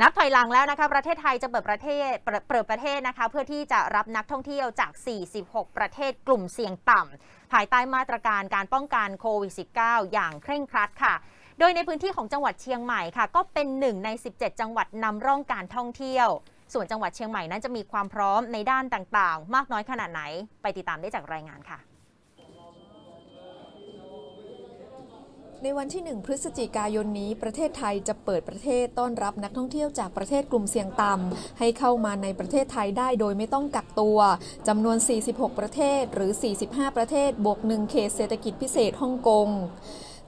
นับถอยหลังแล้วนะคะประเทศไทยจะเปิดประเทศเปิดเปิดประเทศนะคะเพื่อที่จะรับนักท่องเที่ยวจาก 46 ประเทศกลุ่มเสี่ยงต่ำภายใต้มาตรการการป้องกันโควิด -19 อย่างเคร่งครัดค่ะ โดยในพื้นที่ของจังหวัดเชียงใหม่ค่ะ ก็เป็นหนึ่งใน 17 จังหวัดนำร่องการท่องเที่ยว ส่วนจังหวัดเชียงใหม่นั้นจะมีความพร้อมในด้านต่างๆ มากน้อยขนาดไหน ไปติดตามได้จากรายงานค่ะ ในวันที่ 1 พฤศจิกายนนี้ประเทศไทยจะเปิดประเทศต้อนรับนักท่องเที่ยวจากประเทศกลุ่มเสี่ยงต่ำให้เข้ามาในประเทศไทยได้โดยไม่ต้องกักตัวจำนวน 46 ประเทศหรือ 45 ประเทศบวก 1 เขตเศรษฐกิจพิเศษฮ่องกง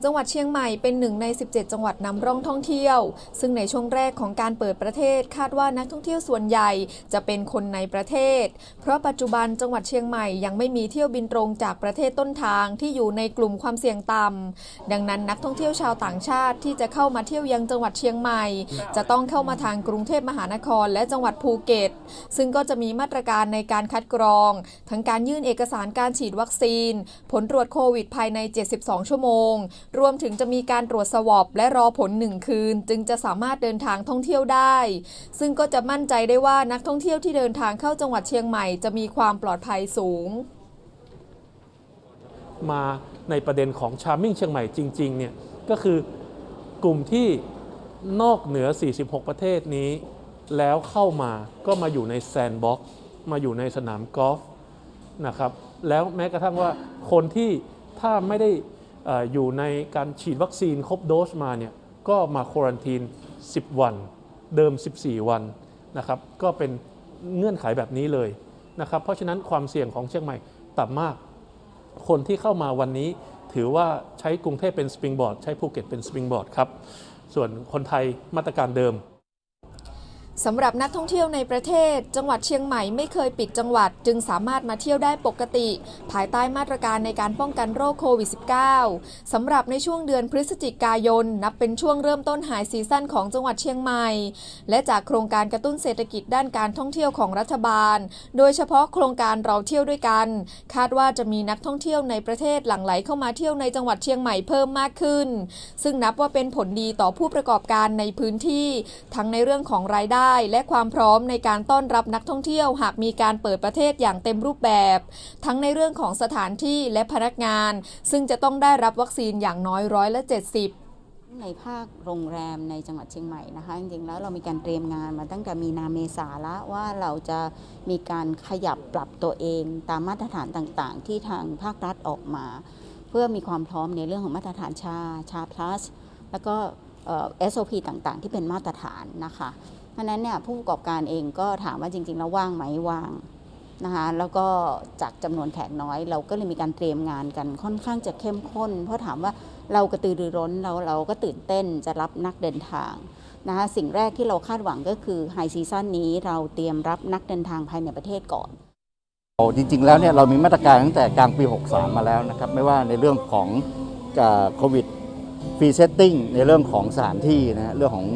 จังหวัดเชียงใหม่เป็นหนึ่งใน 17 จังหวัดนำร่องท่องเที่ยว ซึ่งในช่วงแรกของการเปิดประเทศคาดว่านักท่องเที่ยวส่วนใหญ่จะเป็นคนในประเทศ เพราะปัจจุบันจังหวัดเชียงใหม่ยังไม่มีเที่ยวบินตรงจากประเทศต้นทางที่อยู่ในกลุ่มความเสี่ยงต่ำดังนั้นนักท่องเที่ยวชาวต่างชาติที่จะเข้ามาเที่ยวยังจังหวัดเชียงใหม่ จะต้องเข้ามาทางกรุงเทพมหานครและจังหวัดภูเก็ต ซึ่งก็จะมีมาตรการในการคัดกรอง ทั้งการยื่นเอกสารการฉีดวัคซีน ผลตรวจโควิดภายใน 72 ชั่วโมงรวมถึงจะมีการตรวจสวอปและรอผลหนึ่งคืน จึงจะสามารถเดินทางท่องเที่ยวได้ ซึ่งก็จะมั่นใจได้ว่านักท่องเที่ยวที่เดินทางเข้าจังหวัดเชียงใหม่จะมีความปลอดภัยสูง มาในประเด็นของชาร์มิ่งเชียงใหม่จริงๆเนี่ยก็คือกลุ่มที่นอกเหนือ 46 ประเทศนี้ แล้วเข้ามาก็มาอยู่ในแซนด์บ็อกซ์มาอยู่ในสนามกอล์ฟนะครับแล้วแม้กระทั่งว่าคนที่ถ้าไม่ได้ อยู่ในการฉีดวัคซีนครบโดสมาเนี่ยก็มาควอรันทีน 10 วัน เดิม 14 วันนะครับก็เป็นเงื่อนไขแบบนี้เลยนะครับเพราะฉะนั้นความเสี่ยงของเชียงใหม่ต่ำมาก คนที่เข้ามาวันนี้ถือว่าใช้กรุงเทพเป็นสปริงบอร์ดใช้ภูเก็ตเป็นสปริงบอร์ดครับส่วนคนไทยมาตรการเดิม สำหรับนักท่องเที่ยวในประเทศ จังหวัดเชียงใหม่ไม่เคยปิดจังหวัด จึงสามารถมาเที่ยวได้ปกติ ภายใต้มาตรการในการป้องกันโรคโควิด -19 สำหรับในช่วงเดือนพฤศจิกายน นับเป็นช่วงเริ่มต้นหายซีซั่นของจังหวัดเชียงใหม่ และจากโครงการกระตุ้นเศรษฐกิจด้านการท่องเที่ยวของรัฐบาล โดยเฉพาะโครงการเราเที่ยวด้วยกัน คาดว่าจะมีนักท่องเที่ยวในประเทศหลั่งไหลเข้ามาเที่ยวในจังหวัดเชียงใหม่เพิ่มมากขึ้น ซึ่งนับว่าเป็นผลดีต่อผู้ประกอบการในพื้นที่ ทั้งในเรื่องของรายได้และความพร้อมในการต้อนรับนักท่องเที่ยวหากมีการเปิดประเทศอย่างเต็มรูปแบบ ทั้งในเรื่องของสถานที่และพนักงาน ซึ่งจะต้องได้รับวัคซีนอย่างน้อยร้อยละ 70ในภาคโรงแรมในจังหวัดเชียงใหม่นะคะจริงๆแล้วเรามีการเตรียมงานมาตั้งแต่มีนาเมษาล้วว่าเราจะมีการขยับปรับตัวเอง ตามมาตรฐานต่างๆ ที่ทางภาครัฐออกมา เพื่อมีความพร้อมในเรื่องของมาตรฐานชาชา plus แล้วก็เอ่อ SOP ต่างๆ ที่เป็นมาตรฐานนะคะ เพราะนั้นเนี่ยผู้ประกอบการเองก็ถามว่าจริงๆแล้วว่างไหมว่างนะคะแล้วก็จากจำนวนแขกน้อย เราก็เลยมีการเตรียมงานกันค่อนข้างจะเข้มข้น เพราะถามว่าเรากระตือรือร้นเราเราก็ตื่นเต้นจะรับนักเดินทางนะคะสิ่งแรกที่เราคาดหวังก็คือไฮซีซั่นนี้เราเตรียมรับนักเดินทางภายในประเทศก่อนจริง ๆ แล้วเนี่ยเรามีมาตรการตั้งแต่กลางปี 63 มาแล้วนะครับ ไม่ว่าในเรื่องของโควิดฟรีเซตติ้งในเรื่องของสถานที่นะฮะเรื่องของ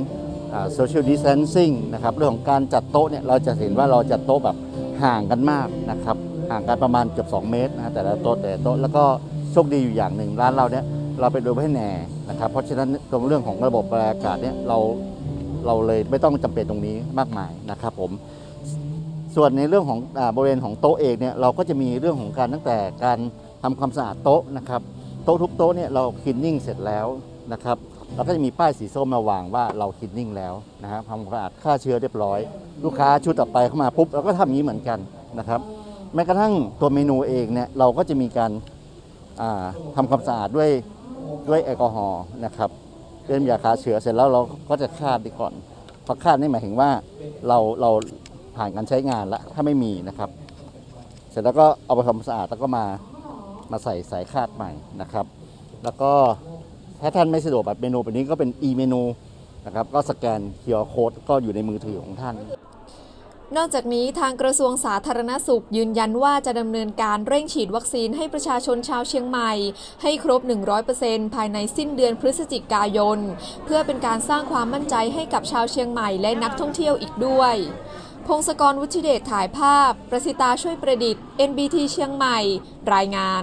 โซเชียลดิส a ทนซิ่งนะครับเรื่องของการจัดโต๊ะเนี่ยเราจะเห็นว่าเราจัดโต๊ะแบบห่างกันมากนะครับห่างกันประมาณเกือบ 2 เมตรนะแต่ละโต๊ะแต่ละโต๊ะแล้วก็โชคดีอยู่อย่างหนึ่งร้านเราเนี่ยเราเป็นโดยไม่แน่นะครับเพราะฉะนั้นตรงเรื่องของระบบระบายอากาศเนี่ยเราเราเลยไม่ต้องจำเป็นตรงนี้มากมายนะครับผมส่วนในเรื่องของอบริเวณของโต๊ะเองเนี่ยเราก็จะมีเรื่องของการตั้งแต่การทำความสะอาดโต๊ะนะครับโต๊ะทุกโต๊ะเนี่ยเราคลีนนิ่งเสร็จแล้วนะครับ เราก็จะมีป้ายสีส้มมาวางว่าเราคลีนนิ่งแล้วนะครับทำความสะอาดฆ่าเชื้อเรียบร้อย ลูกค้าชุดต่อไปเข้ามาปุ๊บเราก็ทำอย่างนี้เหมือนกันนะครับแม้กระทั่งตัวเมนูเองเนี่ยเราก็จะมีการาทำความสะอาดด้วยด้วยแอลกอฮอล์นะครับเป็นยาฆ่าเชื้อเสร็จแล้วเราก็จะคาดดีก่อนพอคาดนี่หมายถึงว่าเราเราผ่านการใช้งานแล้วถ้าไม่มีนะครับ เสร็จแล้วก็เอาไปทำความสะอาดแล้วก็มามาใส่สายคาดใหม่นะครับ แล้วก็ ถ้าท่านไม่สะดวกแบบเมนูแบบนี้ก็เป็น e เมนูนะครับก็สแกน QR code ก็อยู่ในมือถือของท่าน นอกจากนี้ทางกระทรวงสาธารณสุขยืนยันว่าจะดำเนินการเร่งฉีดวัคซีนให้ประชาชนชาวเชียงใหม่ ให้ครบ 100%ภายในสิ้นเดือนพฤศจิกายน เพื่อเป็นการสร้างความมั่นใจให้กับชาวเชียงใหม่และนักท่องเที่ยวอีกด้วยพงศกรวุฒิเดชถ่ายภาพ ประสิตาช่วยประดิษฐ์ NBT เชียงใหม่ รายงาน